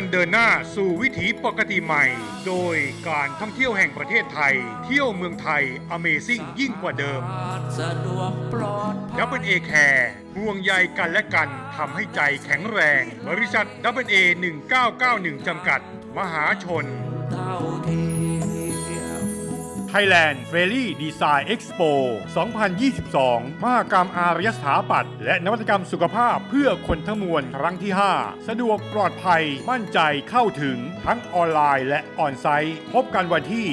กันเดินหน้าสู่วิถีปกติใหม่ โดยการท่องเที่ยวแห่งประเทศไทย เที่ยวเมืองไทย Amazing ยิ่งกว่าเดิมสะดวกปลอดภัยดับเบิลเอแคร์ห่วงใยกันและกันทำให้ใจแข็งแรง บริษัทดับเบิลเอ1991จำกัด มหาชนเท่าเทีย Thailand f a i r y Design Expo 2022 มหกรรมอารยสถาปัตย์และนวัตกรรมสุขภาพเพื่อคนทั้งมวลครั้งที่ 5 สะดวกปลอดภัยมั่นใจเข้าถึงทั้งออนไลน์และออนไซต์ พบกันวันที่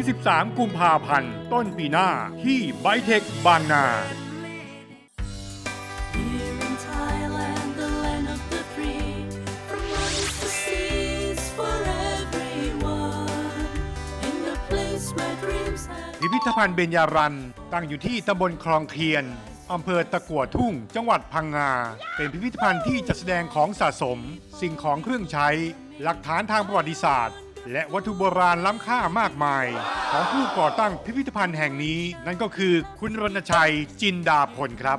10-13 กุมภาพันธ์ ต้นปีหน้าที่ไบเทคบางนา ธภัณฑ์เบญญารัน ตั้งอยู่ที่ตำบลคลองเคียนอำเภอตะกัวทุ่ง จังหวัดพังงา เป็นพิพิธภัณฑ์ที่จัดแสดงของสะสม สิ่งของเครื่องใช้ หลักฐานทางประวัติศาสตร์ และวัตถุโบราณล้ำค่ามากมาย ของผู้ก่อตั้งพิพิธภัณฑ์แห่งนี้ นั่นก็คือคุณรณชัยจินดาพลครับ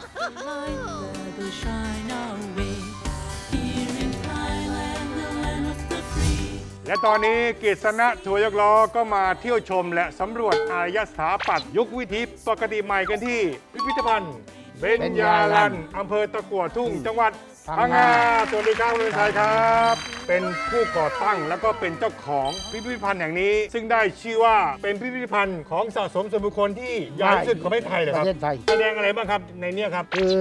และตอนนี้กฤษณะทัวร์ยกล้อก็มาเที่ยวชมและสำรวจอารยสถาปัตย์ยุควิถีปกติใหม่กันที่ พิพิธภัณฑ์เบญญาลันอำเภอตะกัวทุ่งจังหวัดพังงาสวัสดีครับคุณชัยครับ เป็นผู้ก่อตั้งแล้วก็เป็นเจ้าของพิพิธภัณฑ์แห่งนี้ ซึ่งได้ชื่อว่าเป็นพิพิธภัณฑ์ของสะสมส่วนบุคคลที่ใหญ่ที่สุดของประเทศไทยเหรอครับประเทศไทย แสดงอะไรบ้างครับในเนี้ยครับ คือ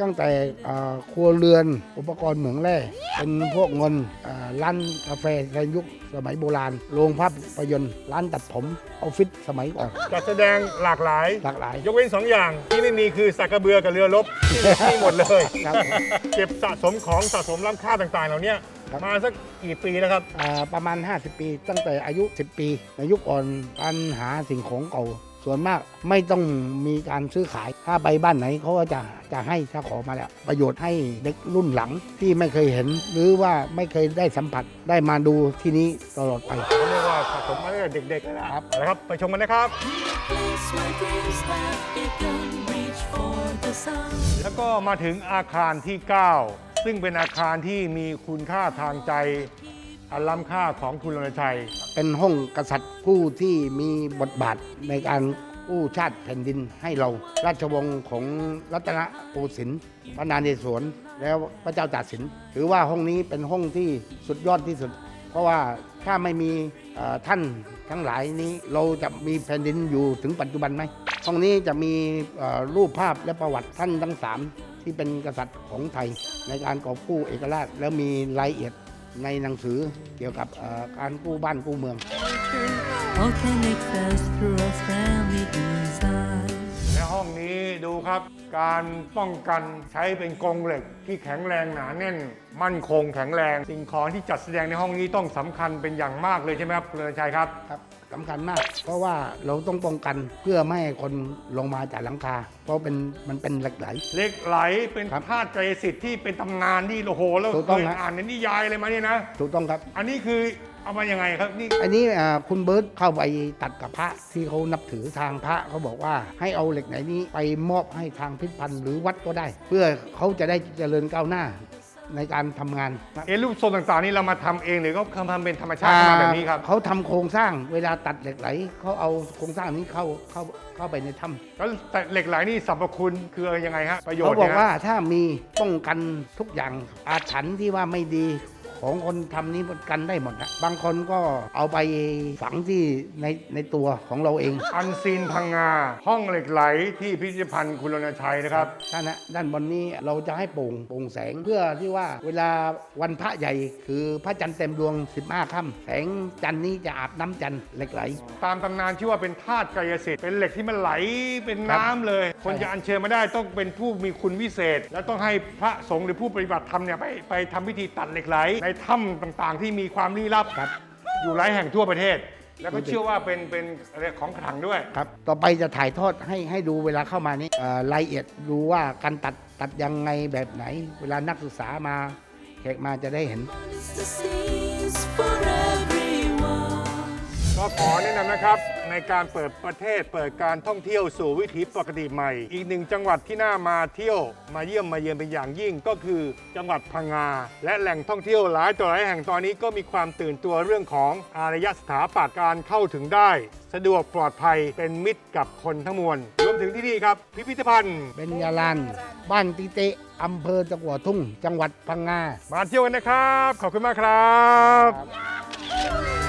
ตั้งแต่อ่าครัวเรือนอุปกรณ์เหมืองแร่เป็นพวกเงินอ่าร้านกาแฟในยุคสมัยโบราณโรงภาพยนตร์ร้านตัดผมออฟฟิศสมัยก่อนจัดแสดงหลากหลาย หลากหลาย ยกเว้นสองอย่างที่ไม่มีคือสักกระเบือกับเรือรบที่มีหมดเลย ครับ เก็บสะสมของสะสมล้ำค่าต่างๆ เหล่าเนี้ยครับ มาสักกี่ปีแล้วครับอ่าประมาณ 50 ปี ตั้งแต่อายุ 10 ปี ในยุคก่อนการหาสิ่งของเก่า ส่วนมากไม่ต้องมีการซื้อขาย ถ้าไปบ้านไหนเขาก็จะจะให้ถ้าขอมาแล้ว ประโยชน์ให้เด็กรุ่นหลังที่ไม่เคยเห็น หรือว่าไม่เคยได้สัมผัสได้มาดูที่นี้ตลอดไปเขาเรียกว่าสะสมมาตั้งแต่เด็กๆเลยนะครับเอาละครับ ไปชมกันนะครับ Place where dreams have begun. Reach for the sun. แล้วก็มาถึงอาคารที่ 9 ซึ่งเป็นอาคารที่มีคุณค่าทางใจ อันล้ำค่าของคุณรณชัย เป็นห้องกษัตริย์ผู้ที่มีบทบาทในการกู้ชาติแผ่นดินให้เรา ราชวงศ์ของรัตนโกสินทร์พระนเรศวรแล้วพระเจ้าตากสิน ถือว่าห้องนี้เป็นห้องที่สุดยอดที่สุด เพราะว่าถ้าไม่มีท่านทั้งหลายนี้เราจะมีแผ่นดินอยู่ถึงปัจจุบันไหมห้องนี้จะมีรูปภาพและประวัติท่านทั้งสาม ที่เป็นกษัตริย์ของไทย ในการกอบกู้เอกราช แล้วมีรายละเอียดในหนังสือเกี่ยวกับเอ่อการกู้บ้านกู้เมือง Volcanic fast through a friendly design. และห้องนี้ดูครับ การป้องกันใช้เป็นกรงเหล็กที่แข็งแรงหนาแน่น มั่นคงแข็งแรง สิ่งของที่จัดแสดงในห้องนี้ต้องสำคัญเป็นอย่างมากเลยใช่ไหมครับคุณรณชัยครับครับ สำคัญมาก เพราะว่าเราต้องป้องกันเพื่อไม่ให้คนลงมาจากหลังคา เพราะเป็นมันเป็นเหล็กไหล เหล็กไหลเป็นครับธาตุกายสิทธิ์ที่เป็นตำนานที่โอ้โหเราถูกเคต้องยฮะ อ่านในนิยายอะไรมาเนี่ยนะ ถูกต้องครับ อันนี้คือเอามายังไงครับนี่อันนี้อ่าคุณเบิร์ตเข้าไปตัดกับพระที่เขานับถือทางพระเขาบอกว่าให้เอาเหล็กไหลนี้ไปมอบให้ทางพิพิธภัณฑ์หรือวัดก็ได้ เพื่อเขาจะได้เจริญก้าวหน้า ในการทำงานนะเอะรูปทรงต่างๆนี่เรามาทำเองหรือเขาทำเป็นธรรมชาติขึ้นมาแบบนี้ครับเขาทำโครงสร้างเวลาตัดเหล็กไหลเขาเอาโครงสร้างนี้เข้าเข้าเข้าไปในถ้ำ แล้วแต่เหล็กไหลนี่สรรพคุณคือยังไงฮะประโยชเขาน์บอกนี่ยว่าถ้ามีป้องกันทุกอย่างอาถรรพ์ที่ว่าไม่ดี ของคนทำนี้มันกันได้หมดนะบางคนก็เอาไปฝังที่ในในตัวของเราเอง อันซีนพังงา ห้องเหล็กไหลที่พิพิธภัณฑ์คุณรณชัยนะครับท่านนะด้านบนนี้เราจะให้โปร่งโปร่งแสงเพื่อที่ว่าเวลาวันพระใหญ่ คือพระจันทร์เต็มดวง 15ค่ำแสงจันทร์นี้จะอาบน้ำจันทร์เหล็กไหล ตามตำนานชื่อว่าเป็นธาตุกายสิทธิ์เป็นเหล็กที่มันไหลเป็นน้ำเลย คนใช่จะอัญเชิญมาได้ต้องเป็นผู้มีคุณวิเศษ แล้วต้องให้พระสงฆ์หรือผู้ปฏิบัติธรรมเนี่ยไปไปทำพิธีตัดเหล็กไหลในถ้ำต่างๆ ที่มีความลี้ลับ ครับ อยู่หลายแห่งทั่วประเทศ แล้วก็เชื่อว่าเป็นเป็นอะไรของขลังด้วย ครับ ต่อไปจะถ่ายทอดให้ให้ดูเวลาเข้ามานี้เอ่อรายละเอียดดูว่าการตัดตัดยังไงแบบไหน เวลานักศึกษามาแขกมาจะได้เห็น It's the seas for everyone. ก็ขอแนะนำนะครับ ในการเปิดประเทศเปิดการท่องเที่ยวสู่วิถีปกติใหม่ อีกหนึ่งจังหวัดที่น่ามาเที่ยวมาเยี่ยมมาเยือนเป็นอย่างยิ่งก็คือจังหวัดพังงา และแหล่งท่องเที่ยวหลายต่อหลายแห่งตอนนี้ก็มีความตื่นตัวเรื่องของอารยสถาปัตย์การเข้าถึงได้ สะดวกปลอดภัยเป็นมิตรกับคนทั้งมวลรวมถึงที่นี่ครับ พิพิธภัณฑ์เป็นยาลานบ้านติเตะอำเภอตะกัวทุ่ง จังหวัดพังงามาเที่ยวกันนะครับ ขอบคุณมากครับ In the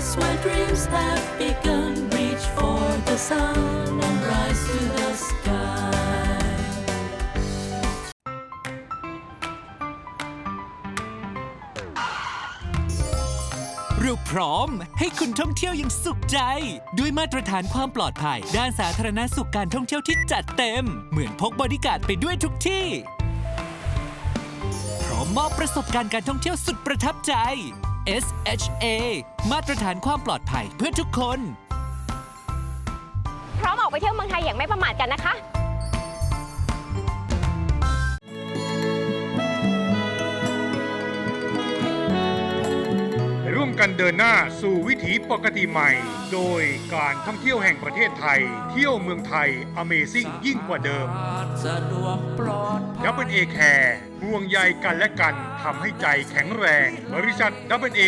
place where dreams have begun, reach for the sun and rise to the sky. เราพร้อมให้คุณท่องเที่ยวอย่างสุขใจ ด้วยมาตรฐานความปลอดภัย ด้านสาธารณสุขการท่องเที่ยวที่จัดเต็ม เหมือนพกบอดี้การ์ดไปด้วยทุกที่ พร้อมมอบประสบการณ์การท่องเที่ยวสุดประทับใจ SHA มาตรฐานความปลอดภัยเพื่อทุกคน พร้อมออกไปเที่ยวเมืองไทยอย่างไม่ประมาทกันนะคะ กันเดินหน้าสู่วิถีปกติใหม่ โดยการท่องเที่ยวแห่งประเทศไทย เที่ยวเมืองไทย Amazing ยิ่งกว่าเดิมดับเบิลเอแคร์ห่วงใยกันและกันทำให้ใจแข็งแรง บริษัทดับเบิลเอ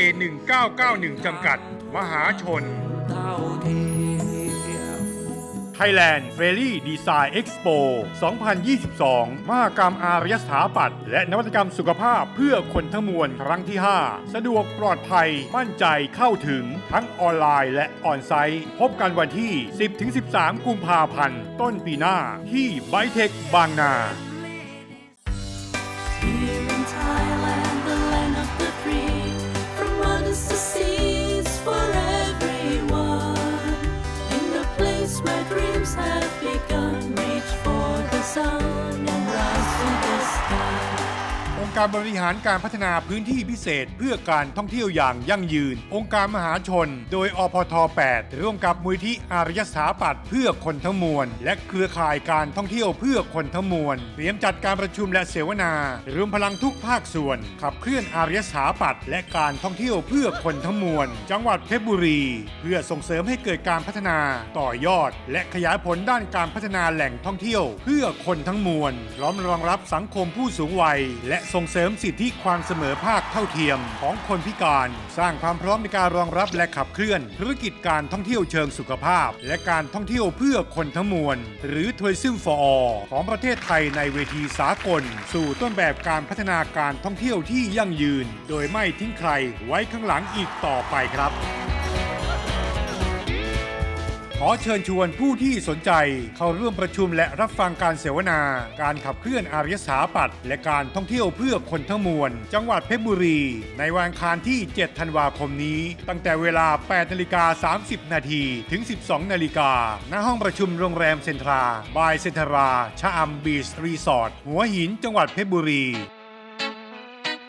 1991จำกัด มหาชนเท่าที Thailand f a i r y Design Expo 2022 มหกรรมอารยสถาปัตย์และนวัตกรรมสุขภาพเพื่อคนทั้งมวลครั้งที่ 5 สะดวกปลอดภัยมั่นใจเข้าถึงทั้งออนไลน์และออนไซต์ พบกันวันที่ 10-13 กุมภาพันธ์ ต้นปีหน้าที่ไบเทคบางนา การบริหารการพัฒนาพื้นที่พิเศษ เพื่อการท่องเที่ยวอย่างยั่งยืน องค์การมหาชน โดยอพท 8 ร่วมกับมูลที่อารยสถาปัตย์เพื่อคนทั้งมวล และเครือข่ายการท่องเที่ยวเพื่อคนทั้งมวลเตรียมจัดการประชุมและเสวนา รวมพลังทุกภาคส่วน ขับเคลื่อนอารยสถาปัตย์และการท่องเที่ยวเพื่อคนทั้งมวล จังหวัดเพชรบุรี เพื่อส่งเสริมให้เกิดการพัฒนาต่อยอด และขยายผลด้านการพัฒนาแหล่งท่องเที่ยว เพื่อคนทั้งมวลพร้อมรองรับสังคมผู้สูงวัย และส่งเสริมสิทธิความเสมอภาคเท่าเทียมของคนพิการ สร้างความพร้อมในการรองรับและขับเคลื่อน ธุรกิจการท่องเที่ยวเชิงสุขภาพ และการท่องเที่ยวเพื่อคนทั้งมวล หรือ Tourism for All ของประเทศไทยในเวทีสากล สู่ต้นแบบการพัฒนาการท่องเที่ยวที่ยั่งยืน โดยไม่ทิ้งใครไว้ข้างหลังอีกต่อไปครับ อเชิญชวนผู้ที่สนใจ เข้าร่วมประชุมและรับฟังการเสวนา การขับเคลื่อนอารยสถาปัตย์และการท่องเที่ยวเพื่อคนทั้งมวล จังหวัดเพชรบุรี ในวันอังคารที่ 7 ธันวาคมนี้ ตั้งแต่เวลา 8นาฬิกา30 นาทีถึง 12 นาฬิกาณห้องประชุมโรงแรมเซ็นทรา บายเซ็นทรา ชะอำบีชรีสอร์ทหัวหินจังหวัดเพชรบุรี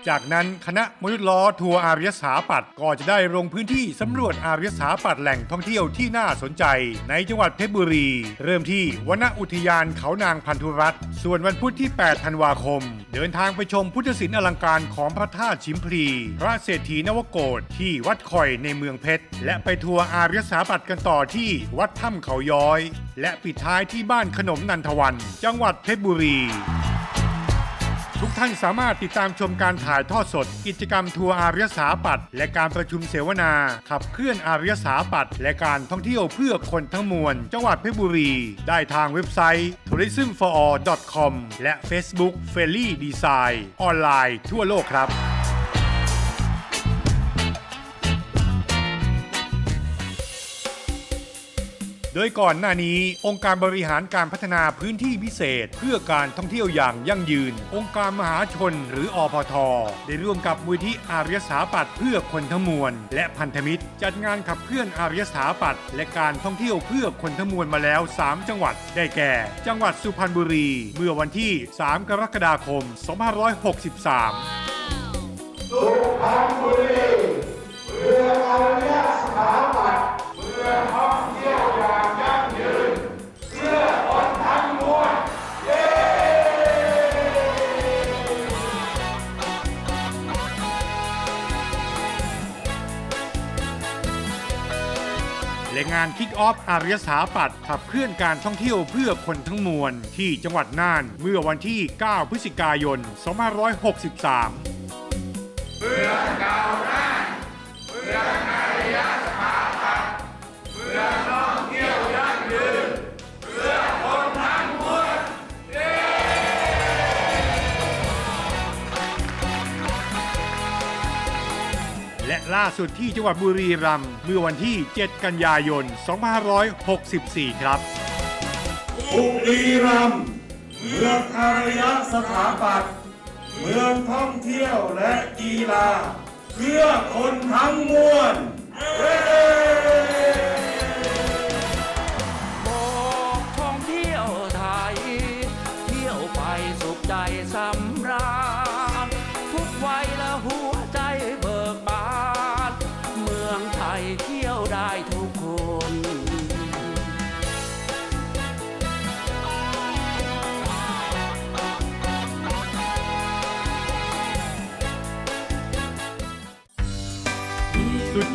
จากนั้นคณะมนุษย์ล้อทัวร์อารยสถาปัตย์ก็จะได้ลงพื้นที่สำรวจอารยสถาปัตย์แหล่งท่องเที่ยวที่น่าสนใจ ในจังหวัดเพชรบุรี เริ่มที่วนอุทยานเขานางพันธุรัตน์ส่วนวันพุธที่ 8 ธันวาคม เดินทางไปชมพุทธศิลป์อลังการของพระธาตุชิมพลี พระเศรษฐีนวโกศที่วัดคอยในเมืองเพชรและไปทัวร์อารยสถาปัตย์กันต่อที่วัดถ้ำเขาย้อย และปิดท้ายที่บ้านขนมนันทวัน จังหวัดเพชรบุรี ทุกท่านสามารถติดตามชมการถ่ายทอดสด กิจกรรมทัวร์อารยสาปัตย์และการประชุมเสวนา ขับเคลื่อนอารยสาปัตย์และการท่องเที่ยวเพื่อคนทั้งมวล จังหวัดเพชรบุรี ได้ทางเว็บไซต์ tourismforall.com และ Facebook f e i r y Design ออนไลน์ทั่วโลกครับ โดยก่อนหน้านี้ องค์การบริหารการพัฒนาพื้นที่พิเศษ เพื่อการท่องเที่ยวอย่างยั่งยืน องค์การมหาชนหรืออพท ได้ร่วมกับมูลที่อารยสถาปัตย์เพื่อคนทั้งมวล และพันธมิตร จัดงานขับเคลื่อนอารยสถาปัตย์และการท่องเที่ยวเพื่อคนทั้งมวลมาแล้ว 3 จังหวัดได้แก่ จังหวัดสุพรรณบุรี เมื่อวันที่ 3 กรกฎาคม 2563าานคิกออฟอารยสาปัตขับเคลื่อนการท่องเที่ยวเพื่อคนทั้งมวลที่จังหวัดน่านเมื่อวันที่ 9 พฤศจิกายน 2563 ล่าสุดที่จังหวัดบุรีรัมย์เมื่อวันที่ 7 กันยายน 2564 ครับ บุรีรัมย์เมืองอารยสถาปัตย์เมืองท่องเที่ยวและกีฬาเพื่อคนทั้งมวลเย้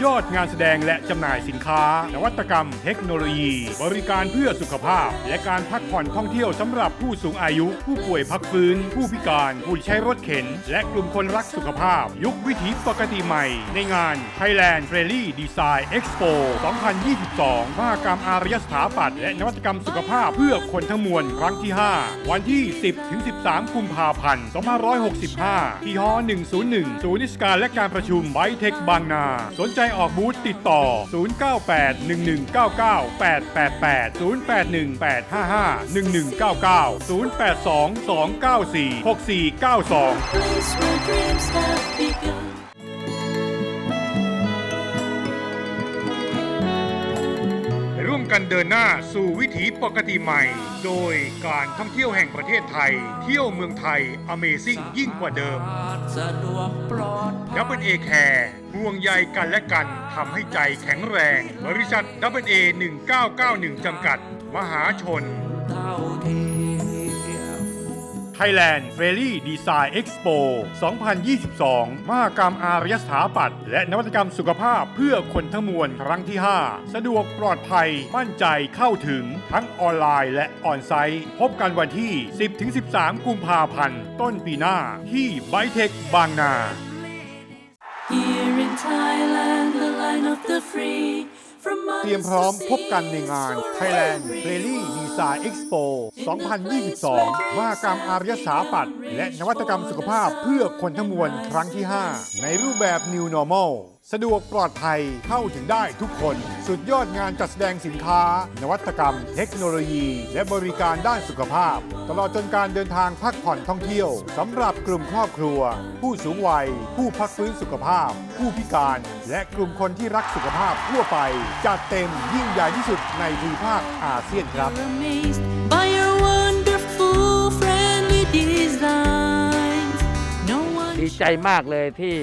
ยอดงานแสดงและจำหน่ายสินค้า นวัตกรรม เทคโนโลยี บริการเพื่อสุขภาพ และการพักผ่อนท่องเที่ยวสำหรับผู้สูงอายุ ผู้ป่วยพักฟื้น ผู้พิการ ผู้ใช้รถเข็น และกลุ่มคนรักสุขภาพ ยุควิถีปกติใหม่ ในงาน Thailand f r e l y Design Expo 2022มหกรรมอารยสถาปัตย์และนวัตกรรมสุขภาพเพื่อคนทั้งมวลครั้งที่ 5 วันที่ 10-13 กุมภาพันธ์ 2565 ที่ฮ101 ศูนย์นิสการและการประชุมไบเทคบางนา สนใจออกบูธติดต่อ 0981199888 0818551199 082 294 6492 กันเดินหน้าสู่วิถีปกติใหม่ โดยการท่องเที่ยวแห่งประเทศไทย เที่ยวเมืองไทย Amazing ยิ่งกว่าเดิมสะดวกปลอดภัยดับเบิลเอแคร์ห่วงใยกันและกันทำให้ใจแข็งแรง บริษัทดับเบิลเอ1991จำกัด มหาชนเท่าที Thailand f r e l y Design Expo 2022 มหกรรมอารยสถาปัตย์และนวัตกรรมสุขภาพเพื่อคนทั้งมวลครั้งที่ 5 สะดวกปลอดภัยมั่นใจเข้าถึงทั้งออนไลน์และออนไซต์ พบกันวันที่ 10-13 กุมภาพันธ์ ต้นปีหน้าที่ไบเทคบางนา Here in Thailand, the land of the free. From เตรียมพร้อมพบกันในงาน Thailand f r e l y Design าเอ็กซ์โป 2022 มากรรมอารยสถาปัตย์และนวัตกรรมสุขภาพเพื่อคนทั้งมวลครั้งที่ 5 ในรูปแบบ New Normal สะดวกปลอดภัยเข้าถึงได้ทุกคน สุดยอดงานจัดแสดงสินค้า นวัตกรรม เทคโนโลยี และบริการด้านสุขภาพ ตลอดจนการเดินทางพักผ่อนท่องเที่ยวสำหรับกลุ่มครอบครัว ผู้สูงวัย ผู้พักฟื้นสุขภาพ ผู้พิการ และกลุ่มคนที่รักสุขภาพทั่วไป จัดเต็มยิ่งใหญ่ที่สุดในภูมิภาคอาเซียนครับ We're amazed by your wonderful, friendly designs. No one ดีใจมากเลยที่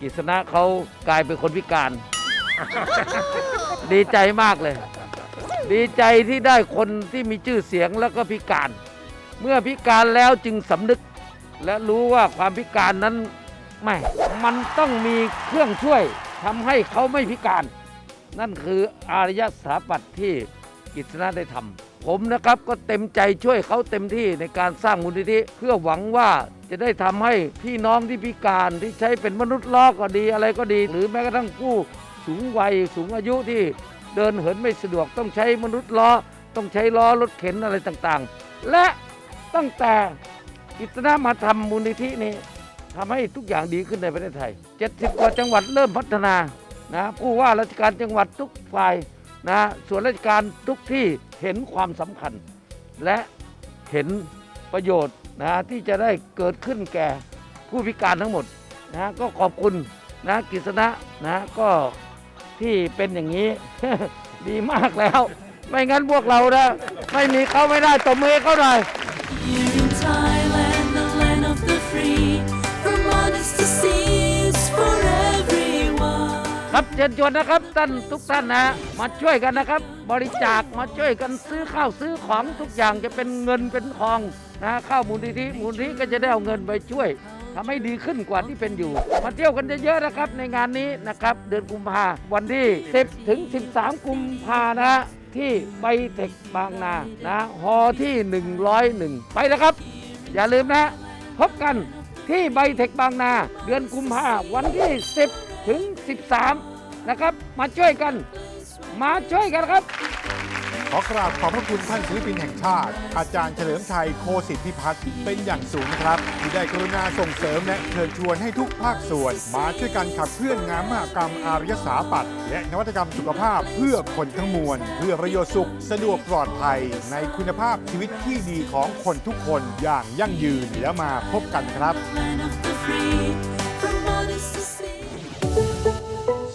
กิษณะเขากลายเป็นคนพิการ ดีใจมากเลย ดีใจที่ได้คนที่มีชื่อเสียงแล้วก็พิการ เมื่อพิการแล้วจึงสำนึก และรู้ว่าความพิการนั้นแม่มันต้องมีเครื่องช่วยทำให้เขาไม่พิการ นั่นคืออารยสถาปัตย์ที่กิษณะได้ทำ ผมนะครับก็เต็มใจช่วยเขาเต็มที่ในการสร้างมูลนิธิเพื่อหวังว่าจะได้ทำให้พี่น้องที่พิการที่ใช้เป็นมนุษย์ล้อก็ดีอะไรก็ดี หรือแม้กระทั่งผู้สูงวัยสูงอายุที่เดินเหินไม่สะดวกต้องใช้มนุษย์ล้อ ต้องใช้ล้อรถเข็นอะไรต่างๆ และตั้งแต่กิษณะมาทำมูลนิธินี้ทำให้ทุกอย่างดีขึ้นในประเทศไทย 70 กว่าจังหวัดเริ่มพัฒนานะผู้ว่าราชการจังหวัดทุกฝ่าย นะส่วนราชการทุกที่เห็นความสำคัญ และเห็นประโยชน์นะที่จะได้เกิดขึ้นแก่ผู้พิการทั้งหมดนะก็ขอบคุณนะกฤษณะนะก็ที่เป็นอย่างนี้ ดีมากแล้ว ไม่งั้นพวกเรานะไม่มีเขาไม่ได้ตบมือเขาหน่อย ครับเชิญชวนนะครับท่านทุกท่านนะมาช่วยกันนะครับ บริจาคมาช่วยกันซื้อข้าวซื้อของทุกอย่างจะเป็นเงินเป็นทองนะข้าวมูลนิธิมูลนิธิก็จะได้เอาเงินไปช่วยทำให้ดีขึ้นกว่าที่เป็นอยู่ มาเที่ยวกันเยอะๆนะครับ ในงานนี้นะครับ เดือนกุมภาวันที่ 10 ถึง 13 กุมภานะที่ไบเทคบางนานะฮอที่ 101 ไปนะครับ อย่าลืมนะ พบกันที่ไบเทคบางนา เดือนกุมภาวันที่ 10 ถึง 13 นะครับ มาช่วยกัน มาช่วยกันครับ ขอกราบขอบพระคุณท่านศิลปินแห่งชาติ อาจารย์เฉลิมชัยโคสิทธิพัฒน์เป็นอย่างสูงนะครับ ที่ได้กรุณาส่งเสริมและเชิญชวนให้ทุกภาคส่วน มาช่วยกันขับเคลื่อนงานมหกรรมอารยสถาปัตย์และนวัตกรรมสุขภาพเพื่อคนทั้งมวล เพื่อประโยชน์สุข สะดวกปลอดภัย ในคุณภาพชีวิตที่ดีของคนทุกคนอย่างยั่งยืนแล้วมาพบกันครับ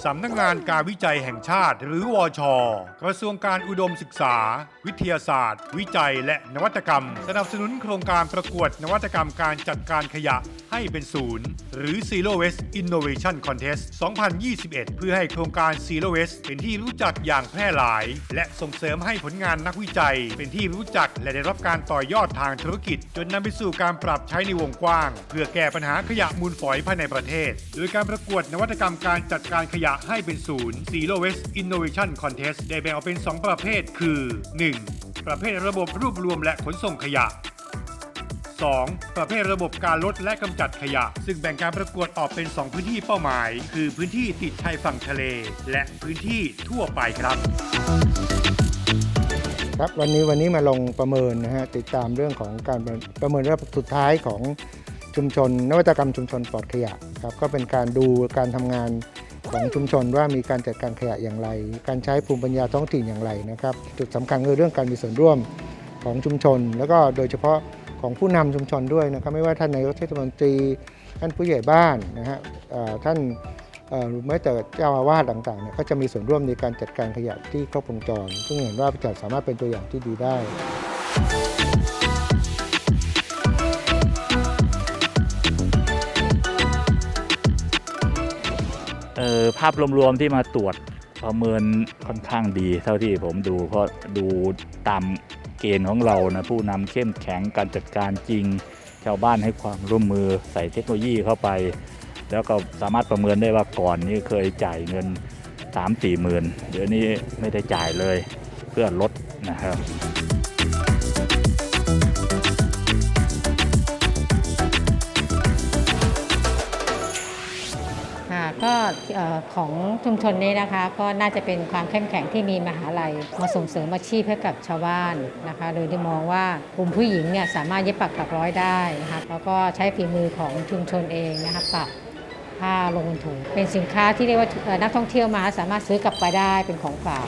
สำนักงานการวิจัยแห่งชาติ หรือวอชกระทรวงการอุดมศึกษา วิทยาศาสตร์ วิจัย และนวัตกรรม สนับสนุนโครงการประกวดนวัตกรรมการจัดการขยะให้เป็นศูนย์ หรือ Zero Waste Innovation Contest 2021 เพื่อให้โครงการ Zero Waste เป็นที่รู้จักอย่างแพร่หลาย และส่งเสริมให้ผลงานนักวิจัย เป็นที่รู้จักและได้รับการต่อยอดทางธุรกิจ จนนำไปสู่การปรับใช้ในวงกว้าง เพื่อแก้ปัญหาขยะมูลฝอยภายในประเทศ โดยการประกวดนวัตกรรมการจัดการขยะะให้เป็นศูนย์ Zero Waste Innovation Contest ได้แบ่งออกเป็น 2 ประเภทคือ 1. ประเภทระบบรวบรวมและขนส่งขยะ 2. ประเภทระบบการลดและกำจัดขยะ ซึ่งแบ่งการประกวดออกเป็น 2 พื้นที่เป้าหมาย คือพื้นที่ติดชายฝั่งทะเล และพื้นที่ทั่วไปครับ ครับวันนี้วันนี้มาลงประเมินนะฮะติดตามเรื่องของการประประเมินรอบสุดท้ายของชุมชน นวัตกรรมชุมชนปลอดขยะครับก็เป็นการดูการทำงาน ของชุมชนว่ามีการจัดการขยะอย่างไร การใช้ภูมิปัญญาท้องถิ่นอย่างไรนะครับ จุดสำคัญคือเรื่องการมีส่วนร่วมของชุมชน แล้วก็โดยเฉพาะของผู้นำชุมชนด้วยนะครับ ไม่ว่าท่านนายกเทศมนตรี ท่านผู้ใหญ่บ้านนะฮะท่านหรือแม้แต่เจ้าอาวาสต่างๆเนี่ยก็จะมีส่วนร่วมในการจัดการขยะที่ครบวงจร ซึ่งเห็นว่าจะสามารถเป็นตัวอย่างที่ดีได้ ภาพรวมๆที่มาตรวจประเมินค่อนข้างดีเท่าที่ผมดูเพราะดูตามเกณฑ์ของเรานะผู้นำเข้มแข็งการจัดการจริง ชาวบ้านให้ความร่วมมือใส่เทคโนโลยีเข้าไป แล้วก็สามารถประเมินได้ว่าก่อนนี้เคยจ่ายเงิน 3 4หมื่นเดี๋ยวนี้ไม่ได้จ่ายเลยเพื่อลดนะครับ ก็ของชุมชนนี้นะคะก็น่าจะเป็นความเข้มแข็งที่มีมหาลัย มาส่งเสริมอาชีพให้กับชาวบ้านนะคะ โดยที่มองว่ากลุ่มผู้หญิงเนี่ยสามารถเย็บปักปักร้อยได้นะคะแล้วก็ใช้ฝีมือของชุมชนเองนะคะปักผ้าลงบนถุงเป็นสินค้าที่เรียกว่านักท่องเที่ยวมาสามารถซื้อกลับไปได้เป็นของฝาก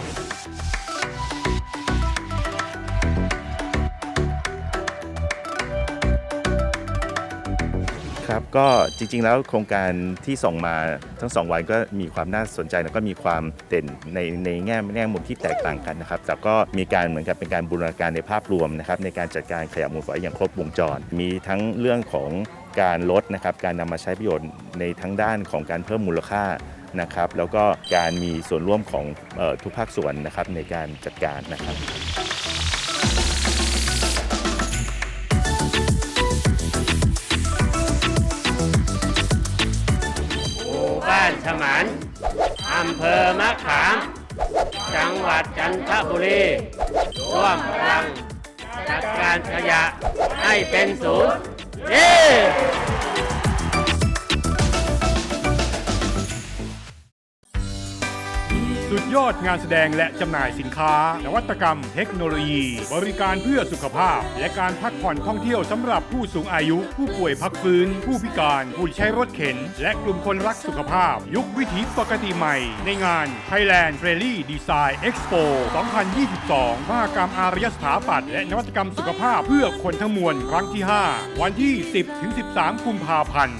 ก็จริง ๆ แล้วโครงการที่ส่งมาทั้งสองวันก็มีความน่าสนใจแล้วก็มีความเด่นในในแง่แง่มุมที่แตกต่างกันนะครับแต่ก็มีการเหมือนกับเป็นการบูรณาการในภาพรวมนะครับในการจัดการขยะมูลฝอยอย่างครบวงจร มีทั้งเรื่องของการลดนะครับการนำมาใช้ประโยชน์ในทั้งด้านของการเพิ่มมูลค่านะครับแล้วก็การมีส่วนร่วมของออทุกภาคส่วนนะครับในการจัดการนะครับำเภอมะขาม จังหวัดจันทบุรี ร่วมพลังจัดการขยะให้เป็นศูนย์เย้ ยอดงานแสดงและจำหน่ายสินค้า นวัตกรรม เทคโนโลยี บริการเพื่อสุขภาพ และการพักผ่อนท่องเที่ยวสำหรับผู้สูงอายุ ผู้ป่วยพักฟื้น ผู้พิการ ผู้ใช้รถเข็น และกลุ่มคนรักสุขภาพ ยุควิถีปกติใหม่ ในงาน Thailand Rally Design Expo 2022มหกรรมอารยสถาปัตย์และนวัตกรรมสุขภาพเพื่อคนทั้งมวลครั้งที่ 5 วันที่ 10 ถึง 13 กุมภาพันธ์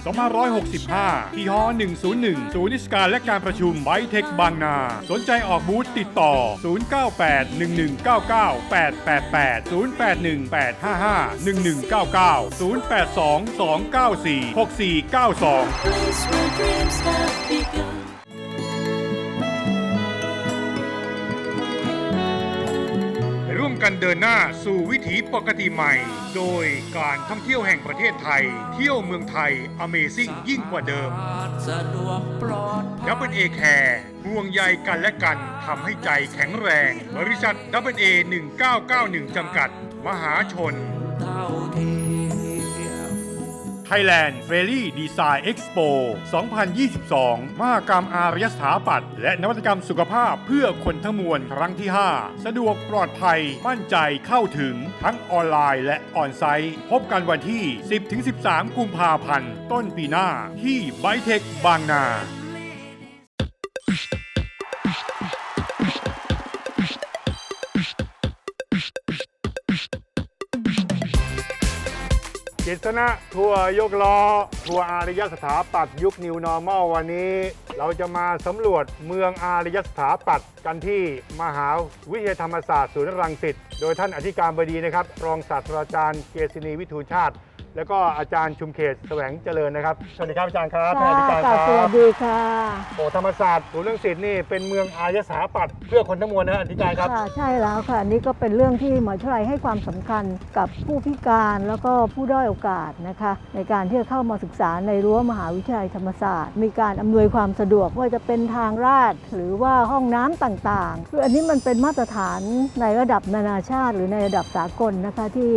2565 ที่ฮอ101 ศูนย์นิสการและการประชุมไบเทคบางนา สนใจออกบูธติดต่อ 098-1199-888 081-855-1199 082-294-6492 กันเดินหน้าสู่วิถีปกติใหม่ โดยการท่องเที่ยวแห่งประเทศไทย เที่ยวเมืองไทย Amazing ยิ่งกว่าเดิมดดดับเบิลเอแคร์ห่วงใยกันและกันทำให้ใจแข็งแรง บริษัทดับเบิลเอ1991จำกัด มหาชนเท่าที Thailand f a i r y Design Expo 2022 มหกรรมอารยสถาปัตย์และนวัตกรรมสุขภาพเพื่อคนทั้งมวลครั้งที่ 5 สะดวกปลอดภัยมั่นใจเข้าถึงทั้งออนไลน์และออนไซต์ พบกันวันที่ 10-13 กุมภาพันธ์ ต้นปีหน้าที่ไบเทคบางนา กิษณะทัวร์ยกล้อ ทัวร์อารยสถาปัตยุค New Normal วันนี้ เราจะมาสำรวจเมืองอารยสถาปัตย์กันที่มหาวิทยาลัยธรรมศาสตร์ศูนย์รังสิตโดยท่านอธิการบดีนะครับ รองศาสตราจารย์เกษณีวิทูชาติ แล้วก็อาจารย์ชุมเขตแสวงเจริญนะครับสวัสดีครับอาจารย์ครับท่านอธิการครับสวัสดีค่ะโอ้ธรรมศาสตร์ศูนย์รังสิตนี่เป็นเมืองอารยสถาปัตย์เพื่อคนทั้งมวลนะอธิการครับ ค่ะใช่แล้วค่ะนี่ก็เป็นเรื่องที่หมหาวิทยาลัยให้ความสำคัญกับผู้พิการแล้วก็ผู้ด้อยโอกาสนะคะ ในการที่จะเข้ามาศึกษาในรั้วมหาวิทยาลัยธรรมศาสตร์ มีการอำนวยความสะดวกว่าจะเป็นทางลาดหรือว่าห้องน้ำต่างๆคืออันนี้มันเป็นมาตรฐานในระดับนานาชาติ หรือในระดับสากลนะคะที่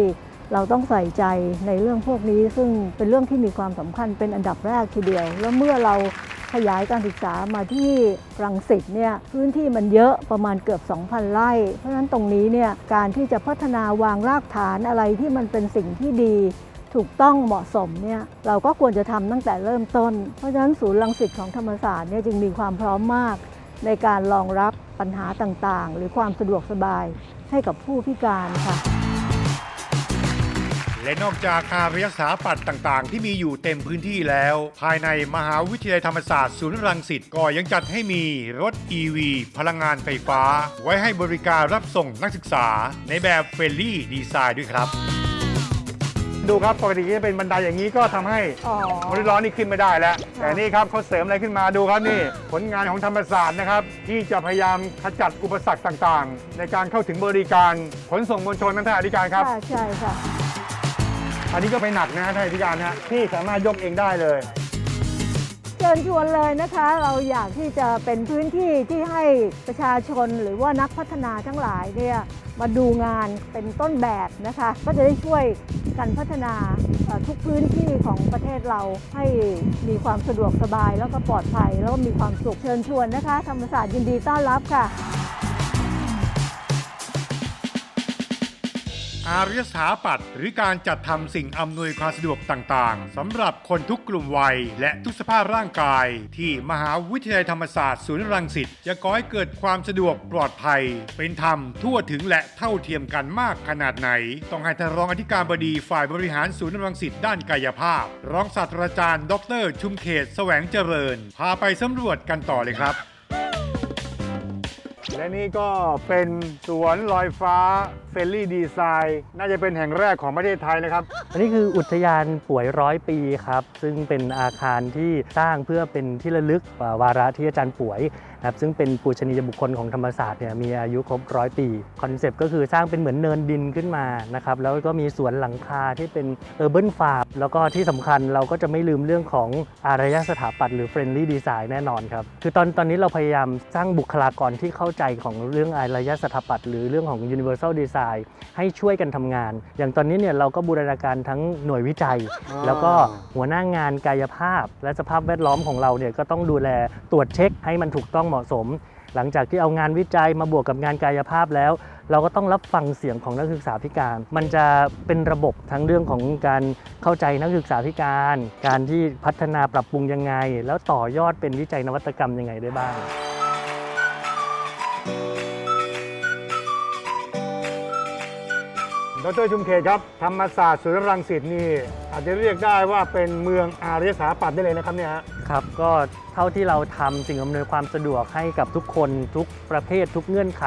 เราต้องใส่ใจในเรื่องพวกนี้ ซึ่งเป็นเรื่องที่มีความสำคัญเป็นอันดับแรกทีเดียว แล้วเมื่อเราขยายการศึกษามาที่รังสิตเนี่ยพื้นที่มันเยอะประมาณเกือบ 2,000 ไร่ เพราะฉะนั้นตรงนี้เนี่ยการที่จะพัฒนาวางรากฐานอะไรที่มันเป็นสิ่งที่ดีถูกต้องเหมาะสมเนี่ยเราก็ควรจะทำตั้งแต่เริ่มต้น เพราะฉะนั้นศูนย์รังสิตของธรรมศาสตร์เนี่ยจึงมีความพร้อมมาก ในการรองรับปัญหาต่างๆ หรือความสะดวกสบายให้กับผู้พิการค่ะ และนอกจากอารยสถาปัตย์ต่างๆ ที่มีอยู่เต็มพื้นที่แล้ว ภายในมหาวิทยาลัยธรรมศาสตร์ศูนย์รังสิตก็ยังจัดให้มีรถ EV พลังงานไฟฟ้า ไว้ให้บริการรับส่งนักศึกษา ในแบบเฟรนลี่ดีไซน์ด้วยครับ ดูครับปกติจะเป็นบันไดอย่างนี้ก็ทำให้อ๋อมอนิร้อนนี่ขึ้นไม่ได้แล้ว แต่นี่ครับเขาเสริมอะไรขึ้นมาดูครับนี่ ผลงานของธรรมศาสตร์นะครับ ที่จะพยายามขจัดอุปสรรคต่างๆ ในการเข้าถึงบริการขนส่งมวลชนนั้นท่านอธิการครับ ค่ะใช่ค่ะ อันนี้ก็ไปหนักนะท่านอธิการนะฮะที่สามารถยกเองได้เลย เชิญชวนเลยนะคะ เราอยากที่จะเป็นพื้นที่ที่ให้ประชาชนหรือว่านักพัฒนาทั้งหลายเนี่ยมาดูงานเป็นต้นแบบนะคะ ก็จะได้ช่วยกันพัฒนาทุกพื้นที่ของประเทศเราให้มีความสะดวกสบายแล้วก็ปลอดภัย แล้วก็มีความสุขเชิญชวนนะคะ ธรรมศาสตร์ยินดีต้อนรับค่ะ อารยสถาปัตย์หรือการจัดทำสิ่งอำนวยความสะดวกต่างๆสำหรับคนทุกกลุ่มวัย และทุกสภาพร่างกาย ที่มหาวิทยาลัยธรรมศาสตร์ศูนย์รังสิตจะก่อให้เกิดความสะดวกปลอดภัย เป็นธรรมทั่วถึงและเท่าเทียมกันมากขนาดไหน ต้องให้ทานรองอธิการบดีฝ่ายบริหารศูนย์รังสิตด้านกายภาพ รองศาสตราจารย์ ดร ชุมเขตแสวงเจริญ พาไปสำรวจกันต่อเลยครับ และนี่ก็เป็นสวนลอยฟ้าเฟลลี่ดีไซน์น่าจะเป็นแห่งแรกของประเทศไทยนะครับ อันนี้คืออุทยานป่วยร้อยปีครับ ซึ่งเป็นอาคารที่สร้างเพื่อเป็นที่ระลึกวาระที่อาจารย์ป่วย ครับซึ่งเป็นปูชนียบุคคลของธรรมศาสตร์เนี่ยมีอายุครบร้อยปีคอนเซปต์ก็คือสร้างเป็นเหมือนเนินดินขึ้นมานะครับแล้วก็มีสวนหลังคาที่เป็นเออร์เบิร์นฟาร์มแล้วก็ที่สำคัญเราก็จะไม่ลืมเรื่องของอารยสถาปัตย์หรือเฟรนลี่ดีไซน์แน่นอนครับคือตอนตอนนี้เราพยายามสร้างบุคลากรที่เข้าใจของเรื่องอารยสถาปัตย์หรือเรื่องของ universal design ให้ช่วยกันทำงาน อย่างตอนนี้เนี่ยเราก็บูรณาการทั้งหน่วยวิจัยอ๋อแล้วก็หัวหน้างานกายภาพ และสภาพแวดล้อมของเราเนี่ยก็ต้องดูแลตรวจเช็คให้มันถูกต้องเหมาะสม หลังจากที่เอางานวิจัยมาบวกกับงานกายภาพแล้ว เราก็ต้องรับฟังเสียงของนักศึกษาพิการ มันจะเป็นระบบทั้งเรื่องของการเข้าใจนักศึกษาพิการ การที่พัฒนาปรับปรุงยังไง แล้วต่อยอดเป็นวิจัยนวัตกรรมยังไงได้บ้าง ดรชุมเขตครับ ธรรมศาสตร์ศูนย์รังสิตนี่ อาจจะเรียกได้ว่าเป็นเมืองอารยสถาปัตย์ได้เลยนะครับเนี่ยฮะ ครับ ก็เท่าที่เราทำสิ่งอำนวยความสะดวกให้กับทุกคนทุกประเภททุกเงื่อนไข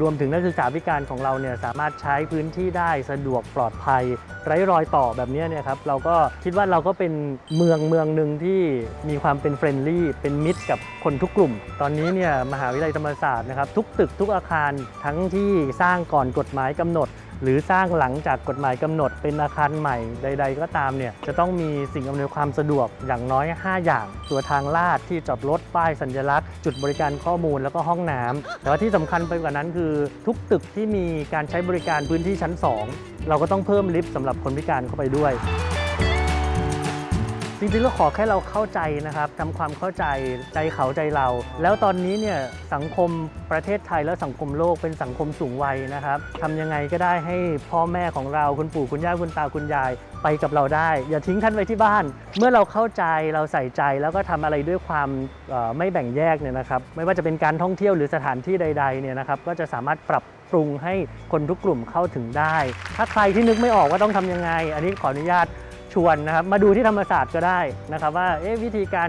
รวมถึงนักศึกษาพิการของเราเนี่ยสามารถใช้พื้นที่ได้สะดวกปลอดภัย ไร้รอยต่อแบบเนี้ยเนี่ยครับเราก็คิดว่าเราก็เป็นเมืองเมืองหนึ่งที่มีความเป็นเฟรนลี่ เป็นมิตรกับคนทุกกลุ่ม ตอนนี้เนี่ยมหาวิทยาลัยธรรมศาสตร์นะครับทุกตึกทุกอาคารทั้งที่สร้างก่อนกฎหมายกำหนด หรือสร้างหลังจากกฎหมายกำหนดเป็นอาคารใหม่ใด ๆ ก็ตามเนี่ยจะต้องมีสิ่งอำนวยความสะดวกอย่างน้อย 5 อย่าง ตัวทางลาดที่จอดรถป้ายสัญลักษณ์ จุดบริการข้อมูลแล้วก็ห้องน้ำแต่ว่าที่สำคัญไปกว่านั้นคือ ทุกตึกที่มีการใช้บริการพื้นที่ชั้น 2 เราก็ต้องเพิ่มลิฟต์สำหรับคนพิการเข้าไปด้วย จริงๆก็ขอแค่เราเข้าใจนะครับทำความเข้าใจใจเขาใจเรา แล้วตอนนี้เนี่ยสังคมประเทศไทยและสังคมโลกเป็นสังคมสูงวัยนะครับทำยังไงก็ได้ให้พ่อแม่ของเราคุณปู่คุณย่าคุณตาคุณยายไปกับเราได้ อย่าทิ้งท่านไว้ที่บ้าน เมื่อเราเข้าใจเราใส่ใจแล้วก็ทำอะไรด้วยความไม่แบ่งแยกเนี่ยนะครับไม่ว่าจะเป็นการท่องเที่ยวหรือสถานที่ใดๆเนี่ยนะครับก็จะสามารถปรับปรุงให้คนทุกกลุ่มเข้าถึงได้ ถ้าใครที่นึกไม่ออกว่าต้องทำยังไง อันนี้ขออนุญาต ชวนนะครับมาดูที่ธรรมศาสตร์ก็ได้นะครับว่าเอ๊ะวิธีการ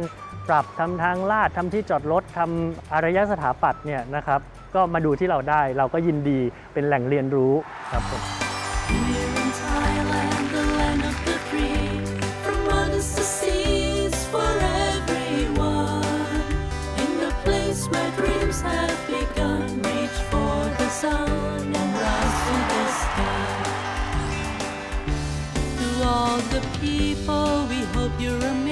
ปรับทำทางลาดทำที่จอดรถทำอารยสถาปัตย์เนี่ยนะครับก็มาดูที่เราได้เราก็ยินดีเป็นแหล่งเรียนรู้ครับผม of the people. We hope you're amazing.